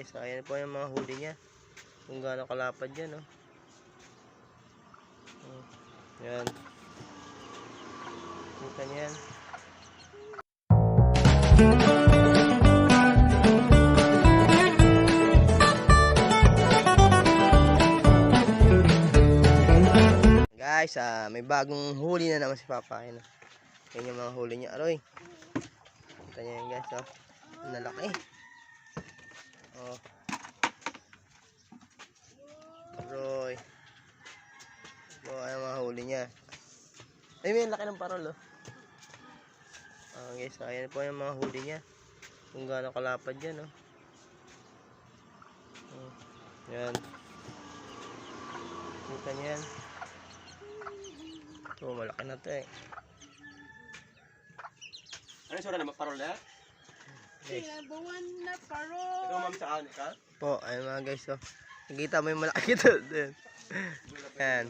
guys, ayan po yung mga huli niya. Kung gaano kalapad yan, oh. Hmm. Yan. Kita niyo yan. Guys, ah, may bagong huli na naman si Papa. Ayan, oh. Yan yung mga huli niya. Aroy. Kita niyo yan guys, oh. Ang lalaki. Oh. Aroy. Oh, ay mga huli niya. Ay, may laki ng parol, oh. Ah, guys, ayan po yung mga huli niya. Kung gaano kalapad yan, oh. Oh, Yan. Kita niyo yan. Ito, malaki na to eh. Ano yung sura naman? Parol na? Guys. Buwan na paro. Ikaw ma'am sa ano ka? Po, ayun mga guys, oh. Nakita mo yung malaki to. Yan. Yan.